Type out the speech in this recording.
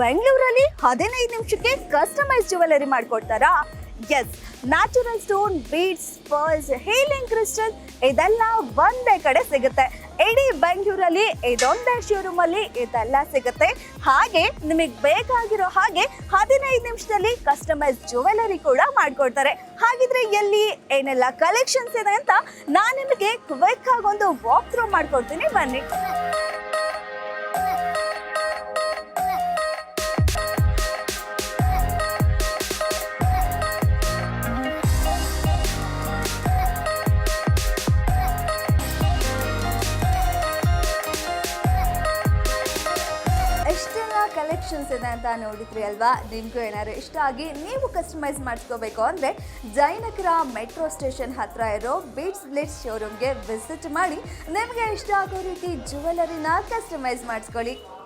ಬೆಂಗಳೂರಲ್ಲಿ ಹದಿನೈದು ನಿಮಿಷಕ್ಕೆ customise jewellery ಮಾಡ್ಕೊಡ್ತಾರಾ? Yes natural stone beads pearls healing crystal ಇದೆಲ್ಲ ಒಂದೇ ಕಡೆ ಸಿಗುತ್ತೆ. ಇಡೀ ಬೆಂಗಳೂರಲ್ಲಿ ಇದೊಂದೇ ಶೋರೂಮ್ ಅಲ್ಲಿ ಇದೆಲ್ಲ ಸಿಗುತ್ತೆ. ಹಾಗೆ ನಿಮಗೆ ಬೇಕಾಗಿರೋ ಹಾಗೆ ಹದಿನೈದು ನಿಮಿಷದಲ್ಲಿ ಕಸ್ಟಮೈಸ್ ಜ್ಯುವೆಲರಿ ಕೂಡ ಮಾಡ್ಕೊಡ್ತಾರೆ. ಹಾಗಿದ್ರೆ ಎಲ್ಲಿ ಏನೆಲ್ಲ ಕಲೆಕ್ಷನ್ಸ್ ಇದೆ ಅಂತ ನಾನು ನಿಮಗೆ ಕ್ವಿಕ್ ಆಗಿ ಒಂದು ವಾಕ್ ಥ್ರೂ ಮಾಡ್ಕೊಡ್ತೀನಿ. ಬನ್ನಿ. ಕಲೆಕ್ಷನ್ಸ್ ಇದೆ ಅಂತ ನೋಡಿದ್ರಿ ಅಲ್ವಾ? ನಿಮಗೂ ಏನಾದ್ರು ಇಷ್ಟ ಆಗಿ ನೀವು ಕಸ್ಟಮೈಸ್ ಮಾಡಿಸ್ಕೋಬೇಕು ಅಂದರೆ ಜಯನಗರ ಮೆಟ್ರೋ ಸ್ಟೇಷನ್ ಹತ್ರ ಇರೋ ಬೀಟ್ಸ್ ಬ್ಲಿಟ್ಸ್ ಶೋರೂಮ್ಗೆ ವಿಸಿಟ್ ಮಾಡಿ ನಿಮಗೆ ಇಷ್ಟ ಆಗೋ ರೀತಿ ಜ್ಯುವೆಲರಿನ ಕಸ್ಟಮೈಸ್ ಮಾಡಿಸ್ಕೊಳ್ಳಿ.